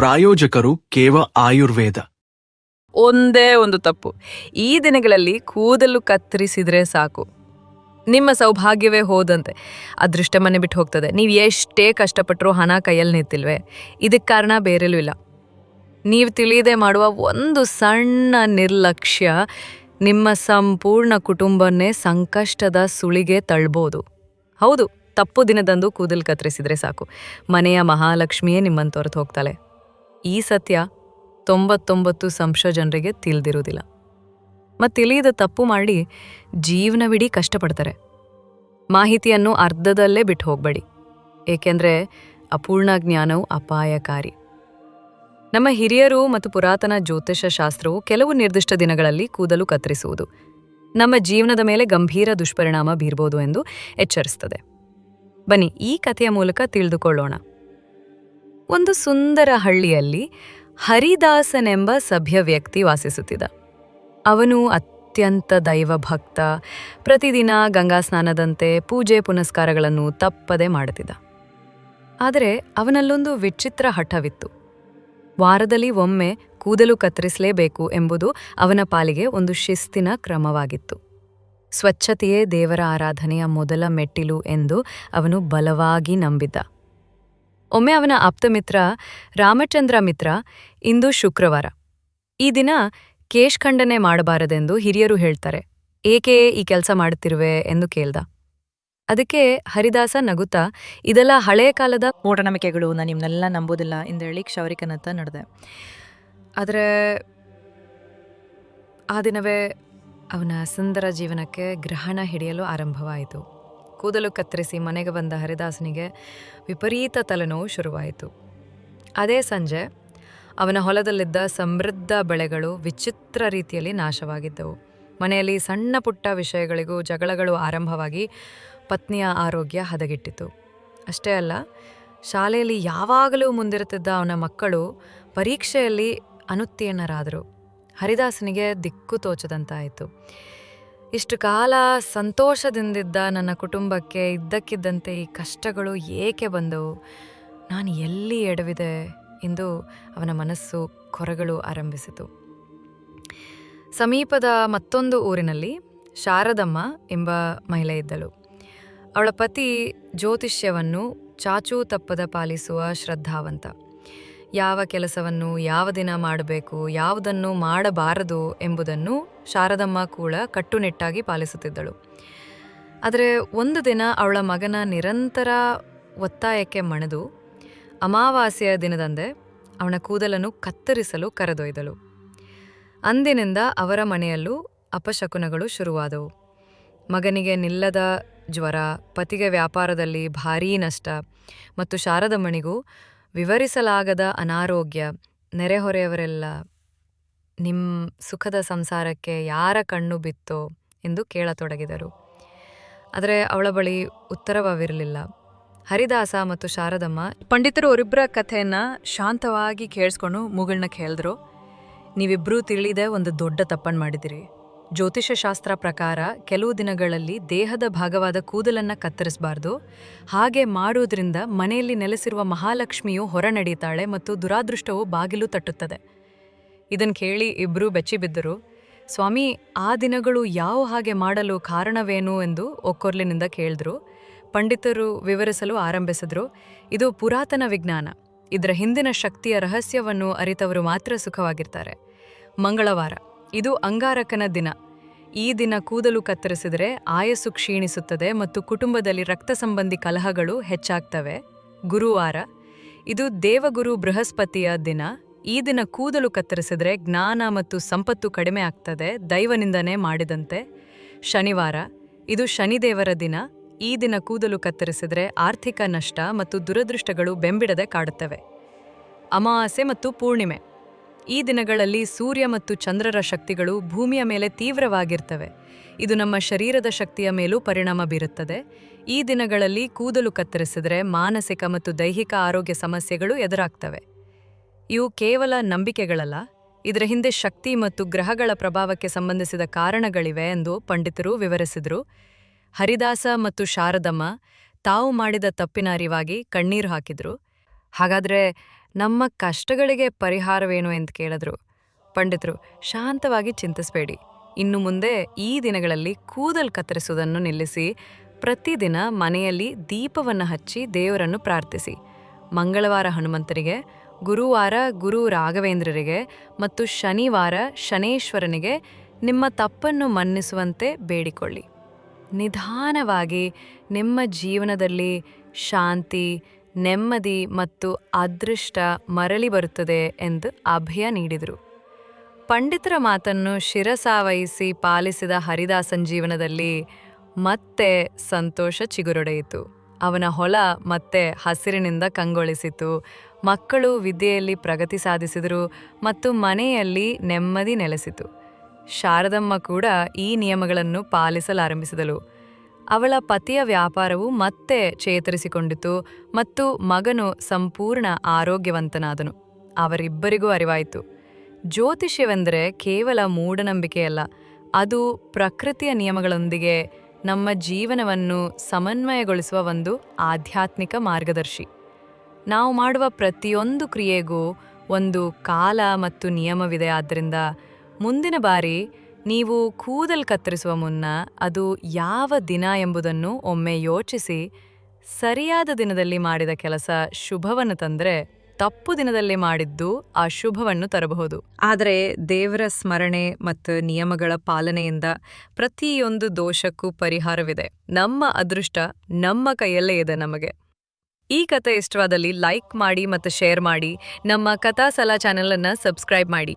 ಪ್ರಾಯೋಜಕರು ಕೇವ ಆಯುರ್ವೇದ. ಒಂದೇ ಒಂದು ತಪ್ಪು. ಈ ದಿನಗಳಲ್ಲಿ ಕೂದಲು ಕತ್ತರಿಸಿದ್ರೆ ಸಾಕು. ನಿಮ್ಮ ಸೌಭಾಗ್ಯವೇ ಹೋದಂತೆ. ಅದೃಷ್ಟ ಮನೆ ಬಿಟ್ಟು ಹೋಗ್ತದೆ. ನೀವು ಎಷ್ಟೇ ಕಷ್ಟಪಟ್ಟರೂ ಹಣ ಕೈಯಲ್ಲಿ ನಿಂತಿಲ್ವೇ? ಇದಕ್ಕೆ ಕಾರಣ ಬೇರೆಲ್ಲೂ ಇಲ್ಲ. ನೀವು ತಿಳಿಯದೆ ಮಾಡುವ ಒಂದು ಸಣ್ಣ ನಿರ್ಲಕ್ಷ್ಯ ನಿಮ್ಮ ಸಂಪೂರ್ಣ ಕುಟುಂಬನೇ ಸಂಕಷ್ಟದ ಸುಳಿಗೆ ತಳ್ಬೋದು. ಹೌದು, ತಪ್ಪು ದಿನದಂದು ಕೂದಲು ಕತ್ತರಿಸಿದ್ರೆ ಸಾಕು. ಮನೆಯ ಮಹಾಲಕ್ಷ್ಮಿಯೇ ನಿಮ್ಮನ್ನು ತೊರೆದು ಹೋಗ್ತಾಳೆ. ಈ ಸತ್ಯ ತೊಂಬತ್ತೊಂಬತ್ತು ಸಂಶ ಜನರಿಗೆ ತಿಳಿದಿರುವುದಿಲ್ಲ. ಮತ್ತು ತಿಳಿಯದ ತಪ್ಪು ಮಾಡಿ ಜೀವನವಿಡೀ ಕಷ್ಟಪಡ್ತಾರೆ. ಮಾಹಿತಿಯನ್ನು ಅರ್ಧದಲ್ಲೇ ಬಿಟ್ಟು ಹೋಗಬೇಡಿ. ಏಕೆಂದರೆ ಅಪೂರ್ಣ ಜ್ಞಾನವು ಅಪಾಯಕಾರಿ. ನಮ್ಮ ಹಿರಿಯರು ಮತ್ತು ಪುರಾತನ ಜ್ಯೋತಿಷ ಶಾಸ್ತ್ರವು ಕೆಲವು ನಿರ್ದಿಷ್ಟ ದಿನಗಳಲ್ಲಿ ಕೂದಲು ಕತ್ತರಿಸುವುದು, ನಮ್ಮ ಜೀವನದ ಮೇಲೆ ಗಂಭೀರ ದುಷ್ಪರಿಣಾಮ ಬೀರ್ಬೋದು ಎಂದು ಎಚ್ಚರಿಸುತ್ತದೆ ಬನ್ನಿ ಈ ಕಥೆಯ ಮೂಲಕ ತಿಳಿದುಕೊಳ್ಳೋಣ. ಒಂದು ಸುಂದರ ಹಳ್ಳಿಯಲ್ಲಿ ಹರಿದಾಸನೆಂಬ ಸಭ್ಯ ವ್ಯಕ್ತಿ ವಾಸಿಸುತ್ತಿದ್ದ. ಅವನು ಅತ್ಯಂತ ದೈವಭಕ್ತ, ಪ್ರತಿದಿನ ಗಂಗಾ ಸ್ನಾನದಂತೆ ಪೂಜೆ ಪುನಸ್ಕಾರಗಳನ್ನು ತಪ್ಪದೆ ಮಾಡುತ್ತಿದ್ದ. ಆದರೆ ಅವನಲ್ಲೊಂದು ವಿಚಿತ್ರ ಹಠವಿತ್ತು. ವಾರದಲ್ಲಿ ಒಮ್ಮೆ ಕೂದಲು ಕತ್ತರಿಸಲೇಬೇಕು ಎಂಬುದು ಅವನ ಪಾಲಿಗೆ ಒಂದು ಶಿಸ್ತಿನ ಕ್ರಮವಾಗಿತ್ತು. ಸ್ವಚ್ಛತೆಯೇ ದೇವರ ಆರಾಧನೆಯ ಮೊದಲ ಮೆಟ್ಟಿಲು ಎಂದು ಅವನು ಬಲವಾಗಿ ನಂಬಿದ್ದ. ಒಮ್ಮೆ ಅವನ ಆಪ್ತಮಿತ್ರ ರಾಮಚಂದ್ರ ಮಿತ್ರ, ಇಂದು ಶುಕ್ರವಾರ. ಈ ದಿನ ಕೇಶಖಂಡನೆ ಮಾಡಬಾರದೆಂದು ಹಿರಿಯರು ಹೇಳ್ತಾರೆ. ಏಕೆ ಈ ಕೆಲಸ ಮಾಡುತ್ತಿರುವೆ ಎಂದು ಕೇಳ್ದ. ಅದಕ್ಕೆ ಹರಿದಾಸ ನಗುತ್ತಾ, ಇದೆಲ್ಲ ಹಳೆಯ ಕಾಲದ ಮೂಢನಂಬಿಕೆಗಳು ನಾನು ನಿಮ್ಮನ್ನೆಲ್ಲ ನಂಬೋದಿಲ್ಲ ಎಂದೇಳಿ ಕ್ಷೌರಿಕನತ್ತ ನಡೆದೆ. ಆದರೆ ಆ ದಿನವೇ ಅವನ ಸುಂದರ ಜೀವನಕ್ಕೆ ಗ್ರಹಣ ಹಿಡಿಯಲು ಆರಂಭವಾಯಿತು. ಕೂದಲು ಕತ್ತರಿಸಿ ಮನೆಗೆ ಬಂದ ಹರಿದಾಸನಿಗೆ ವಿಪರೀತ ತಲೆನೋವು ಶುರುವಾಯಿತು. ಅದೇ ಸಂಜೆ ಅವನ ಹೊಲದಲ್ಲಿದ್ದ ಸಮೃದ್ಧ ಬೆಳೆಗಳು ವಿಚಿತ್ರ ರೀತಿಯಲ್ಲಿ ನಾಶವಾಗಿದ್ದವು. ಮನೆಯಲ್ಲಿ ಸಣ್ಣ ಪುಟ್ಟ ವಿಷಯಗಳಿಗೂ ಜಗಳಗಳು ಆರಂಭವಾಗಿ ಪತ್ನಿಯ ಆರೋಗ್ಯ ಹದಗೆಟ್ಟಿತು. ಅಷ್ಟೇ ಅಲ್ಲ, ಶಾಲೆಯಲ್ಲಿ ಯಾವಾಗಲೂ ಮುಂದಿರುತ್ತಿದ್ದ ಅವನ ಮಕ್ಕಳು ಪರೀಕ್ಷೆಯಲ್ಲಿ ಅನುತ್ತೀರ್ಣರಾದರು. ಹರಿದಾಸನಿಗೆ ದಿಕ್ಕು ತೋಚದಂತಾಯಿತು. ಇಷ್ಟು ಕಾಲ ಸಂತೋಷದಿಂದಿದ್ದ ನನ್ನ ಕುಟುಂಬಕ್ಕೆ ಇದ್ದಕ್ಕಿದ್ದಂತೆ ಈ ಕಷ್ಟಗಳು ಏಕೆ ಬಂದವು? ನಾನು ಎಲ್ಲಿ ಎಡವಿದೆ ಎಂದು ಅವನ ಮನಸ್ಸು ಕೊರಗಳು ಆರಂಭಿಸಿತು. ಸಮೀಪದ ಮತ್ತೊಂದು ಊರಿನಲ್ಲಿ ಶಾರದಮ್ಮ ಎಂಬ ಮಹಿಳೆ ಇದ್ದಳು. ಅವಳ ಪತಿ ಜ್ಯೋತಿಷ್ಯವನ್ನು ಚಾಚೂ ತಪ್ಪದ ಪಾಲಿಸುವ ಶ್ರದ್ಧಾವಂತ. ಯಾವ ಕೆಲಸವನ್ನು ಯಾವ ದಿನ ಮಾಡಬೇಕು, ಯಾವುದನ್ನು ಮಾಡಬಾರದು ಎಂಬುದನ್ನು ಶಾರದಮ್ಮ ಕೂಡ ಕಟ್ಟುನಿಟ್ಟಾಗಿ ಪಾಲಿಸುತ್ತಿದ್ದಳು. ಆದರೆ ಒಂದು ದಿನ ಅವಳ ಮಗನ ನಿರಂತರ ಒತ್ತಾಯಕ್ಕೆ ಮಣಿದು ಅಮಾವಾಸ್ಯೆಯ ದಿನದಂದೇ ಅವನ ಕೂದಲನ್ನು ಕತ್ತರಿಸಲು ಕರೆದೊಯ್ದಳು. ಅಂದಿನಿಂದ ಅವರ ಮನೆಯಲ್ಲೂ ಅಪಶಕುನಗಳು ಶುರುವಾದವು. ಮಗನಿಗೆ ನಿಲ್ಲದ ಜ್ವರ, ಪತಿಗೆ ವ್ಯಾಪಾರದಲ್ಲಿ ಭಾರೀ ನಷ್ಟ ಮತ್ತು ಶಾರದಮ್ಮಣಿಗೂ ವಿವರಿಸಲಾಗದ ಅನಾರೋಗ್ಯ, ನೆರೆಹೊರೆಯವರೆಲ್ಲ ನಿಮ್ಮ ಸುಖದ ಸಂಸಾರಕ್ಕೆ ಯಾರ ಕಣ್ಣು ಬಿತ್ತೋ ಎಂದು ಕೇಳತೊಡಗಿದರು. ಆದರೆ ಅವಳ ಬಳಿ ಉತ್ತರವಾಗಿರಲಿಲ್ಲ ಹರಿದಾಸ ಮತ್ತು ಶಾರದಮ್ಮ ಪಂಡಿತರು ಅವರಿಬ್ಬರ ಕಥೆಯನ್ನು ಶಾಂತವಾಗಿ ಕೇಳಿಸ್ಕೊಂಡು ಮುಗಳನ್ನ ಕೇಳಿದ್ರು. ನೀವಿಬ್ಬರೂ ತಿಳಿದೇ ಒಂದು ದೊಡ್ಡ ತಪ್ಪನ್ನು ಮಾಡಿದಿರಿ. ಜ್ಯೋತಿಷ ಶಾಸ್ತ್ರ ಪ್ರಕಾರ ಕೆಲವು ದಿನಗಳಲ್ಲಿ ದೇಹದ ಭಾಗವಾದ ಕೂದಲನ್ನು ಕತ್ತರಿಸಬಾರ್ದು. ಹಾಗೆ ಮಾಡುವುದರಿಂದ ಮನೆಯಲ್ಲಿ ನೆಲೆಸಿರುವ ಮಹಾಲಕ್ಷ್ಮಿಯು ಹೊರ ನಡೀತಾಳೆ ಮತ್ತು ದುರಾದೃಷ್ಟವು ಬಾಗಿಲು ತಟ್ಟುತ್ತದೆ. ಇದನ್ನು ಕೇಳಿ ಇಬ್ಬರೂ ಬೆಚ್ಚಿಬಿದ್ದರು ಸ್ವಾಮಿ, ಆ ದಿನಗಳು ಯಾವ ಹಾಗೆ ಮಾಡಲು ಕಾರಣವೇನು ಎಂದು ಒಕ್ಕೊರ್ಲಿನಿಂದ ಕೇಳಿದ್ರು. ಪಂಡಿತರು ವಿವರಿಸಲು ಆರಂಭಿಸಿದ್ರು. ಇದು ಪುರಾತನ ವಿಜ್ಞಾನ. ಇದರ ಹಿಂದಿನ ಶಕ್ತಿಯ ರಹಸ್ಯವನ್ನು ಅರಿತವರು ಮಾತ್ರ ಸುಖವಾಗಿರ್ತಾರೆ. ಮಂಗಳವಾರ. ಇದು ಅಂಗಾರಕನ ದಿನ. ಈ ದಿನ ಕೂದಲು ಕತ್ತರಿಸಿದರೆ ಆಯಸ್ಸು ಕ್ಷೀಣಿಸುತ್ತದೆ ಮತ್ತು ಕುಟುಂಬದಲ್ಲಿ ರಕ್ತ ಸಂಬಂಧಿ ಕಲಹಗಳು ಹೆಚ್ಚಾಗ್ತವೆ. ಗುರುವಾರ. ಇದು ದೇವಗುರು ಬೃಹಸ್ಪತಿಯ ದಿನ. ಈ ದಿನ ಕೂದಲು ಕತ್ತರಿಸಿದರೆ ಜ್ಞಾನ ಮತ್ತು ಸಂಪತ್ತು ಕಡಿಮೆ ಆಗ್ತದೆ ದೈವನಿಂದನೇ ಮಾಡಿದಂತೆ. ಶನಿವಾರ. ಇದು ಶನಿದೇವರ ದಿನ. ಈ ದಿನ ಕೂದಲು ಕತ್ತರಿಸಿದರೆ ಆರ್ಥಿಕ ನಷ್ಟ ಮತ್ತು ದುರದೃಷ್ಟಗಳು ಬೆಂಬಿಡದೆ ಕಾಡುತ್ತವೆ. ಅಮಾವಾಸ್ಯೆ ಮತ್ತು ಪೂರ್ಣಿಮೆ. ಈ ದಿನಗಳಲ್ಲಿ ಸೂರ್ಯ ಮತ್ತು ಚಂದ್ರರ ಶಕ್ತಿಗಳು ಭೂಮಿಯ ಮೇಲೆ ತೀವ್ರವಾಗಿರ್ತವೆ. ಇದು ನಮ್ಮ ಶರೀರದ ಶಕ್ತಿಯ ಮೇಲೂ ಪರಿಣಾಮ ಬೀರುತ್ತದೆ. ಈ ದಿನಗಳಲ್ಲಿ ಕೂದಲು ಕತ್ತರಿಸಿದರೆ ಮಾನಸಿಕ ಮತ್ತು ದೈಹಿಕ ಆರೋಗ್ಯ ಸಮಸ್ಯೆಗಳು ಎದುರಾಗ್ತವೆ. ಇವು ಕೇವಲ ನಂಬಿಕೆಗಳಲ್ಲ, ಇದರ ಹಿಂದೆ ಶಕ್ತಿ ಮತ್ತು ಗ್ರಹಗಳ ಪ್ರಭಾವಕ್ಕೆ ಸಂಬಂಧಿಸಿದ ಕಾರಣಗಳಿವೆ ಎಂದು ಪಂಡಿತರು ವಿವರಿಸಿದರು. ಹರಿದಾಸ ಮತ್ತು ಶಾರದಮ್ಮ ತಾವು ಮಾಡಿದ ತಪ್ಪಿನ ಅರಿವಾಗಿ ಕಣ್ಣೀರು ಹಾಕಿದ್ರು. ಹಾಗಾದ್ರೆ ನಮ್ಮ ಕಷ್ಟಗಳಿಗೆ ಪರಿಹಾರವೇನು ಎಂದು ಕೇಳಿದ್ರು. ಪಂಡಿತರು, ಶಾಂತವಾಗಿ ಚಿಂತಿಸಬೇಡಿ. ಇನ್ನು ಮುಂದೆ ಈ ದಿನಗಳಲ್ಲಿ ಕೂದಲು ಕತ್ತರಿಸುವುದನ್ನು ನಿಲ್ಲಿಸಿ, ಪ್ರತಿದಿನ ಮನೆಯಲ್ಲಿ ದೀಪವನ್ನು ಹಚ್ಚಿ ದೇವರನ್ನು ಪ್ರಾರ್ಥಿಸಿ. ಮಂಗಳವಾರ ಹನುಮಂತರಿಗೆ, ಗುರುವಾರ ಗುರು ರಾಘವೇಂದ್ರರಿಗೆ ಮತ್ತು ಶನಿವಾರ ಶನೇಶ್ವರನಿಗೆ ನಿಮ್ಮ ತಪ್ಪನ್ನು ಮನ್ನಿಸುವಂತೆ ಬೇಡಿಕೊಳ್ಳಿ. ನಿಧಾನವಾಗಿ ನಿಮ್ಮ ಜೀವನದಲ್ಲಿ ಶಾಂತಿ ನೆಮ್ಮದಿ ಮತ್ತು ಅದೃಷ್ಟ ಮರಳಿ ಬರುತ್ತದೆ ಎಂದು ಅಭಯ ನೀಡಿದರು. ಪಂಡಿತರ ಮಾತನ್ನು ಶಿರಸಾವಹಿಸಿ ಪಾಲಿಸಿದ ಹರಿದಾಸನ್ ಜೀವನದಲ್ಲಿ ಮತ್ತೆ ಸಂತೋಷ ಚಿಗುರೊಡೆಯಿತು. ಅವನ ಹೊಲ ಮತ್ತೆ ಹಸಿರಿನಿಂದ ಕಂಗೊಳಿಸಿತು. ಮಕ್ಕಳು ವಿದ್ಯೆಯಲ್ಲಿ ಪ್ರಗತಿ ಸಾಧಿಸಿದರು ಮತ್ತು ಮನೆಯಲ್ಲಿ ನೆಮ್ಮದಿ ನೆಲೆಸಿತು. ಶಾರದಮ್ಮ ಕೂಡ ಈ ನಿಯಮಗಳನ್ನು ಪಾಲಿಸಲಾರಂಭಿಸಿದಳು ಅವಳ ಪತಿಯ ವ್ಯಾಪಾರವು ಮತ್ತೆ ಚೇತರಿಸಿಕೊಂಡಿತು ಮತ್ತು ಮಗನು ಸಂಪೂರ್ಣ ಆರೋಗ್ಯವಂತನಾದನು. ಅವರಿಬ್ಬರಿಗೂ ಅರಿವಾಯಿತು. ಜ್ಯೋತಿಷ್ಯವೆಂದರೆ ಕೇವಲ ಮೂಢನಂಬಿಕೆಯಲ್ಲ, ಅದು ಪ್ರಕೃತಿಯ ನಿಯಮಗಳೊಂದಿಗೆ ನಮ್ಮ ಜೀವನವನ್ನು ಸಮನ್ವಯಗೊಳಿಸುವ ಒಂದು ಆಧ್ಯಾತ್ಮಿಕ ಮಾರ್ಗದರ್ಶಿ. ನಾವು ಮಾಡುವ ಪ್ರತಿಯೊಂದು ಕ್ರಿಯೆಗೂ ಒಂದು ಕಾಲ ಮತ್ತು ನಿಯಮವಿದೆ, ಆದ್ದರಿಂದ ಮುಂದಿನ ಬಾರಿ ನೀವು ಕೂದಲು ಕತ್ತರಿಸುವ ಮುನ್ನ ಅದು ಯಾವ ದಿನ ಎಂಬುದನ್ನು ಒಮ್ಮೆ ಯೋಚಿಸಿ, ಸರಿಯಾದ ದಿನದಲ್ಲಿ ಮಾಡಿದ ಕೆಲಸ ಶುಭವನ್ನು ತಂದರೆ ತಪ್ಪು ದಿನದಲ್ಲಿ ಮಾಡಿದ್ದು ಆ ಶುಭವನ್ನು ತರಬಹುದು. ಆದರೆ ದೇವರ ಸ್ಮರಣೆ ಮತ್ತು ನಿಯಮಗಳ ಪಾಲನೆಯಿಂದ ಪ್ರತಿಯೊಂದು ದೋಷಕ್ಕೂ ಪರಿಹಾರವಿದೆ. ನಮ್ಮ ಅದೃಷ್ಟ ನಮ್ಮ ಕೈಯಲ್ಲೇ ಇದೆ ನಮಗೆ. ಈ ಕತೆ ಇಷ್ಟವಾದಲ್ಲಿ ಲೈಕ್ ಮಾಡಿ ಮತ್ತು ಶೇರ್ ಮಾಡಿ. ನಮ್ಮ ಕಥಾ ಸಲಾ ಚಾನೆಲ್ ಅನ್ನ ಸಬ್ಸ್ಕ್ರೈಬ್ ಮಾಡಿ.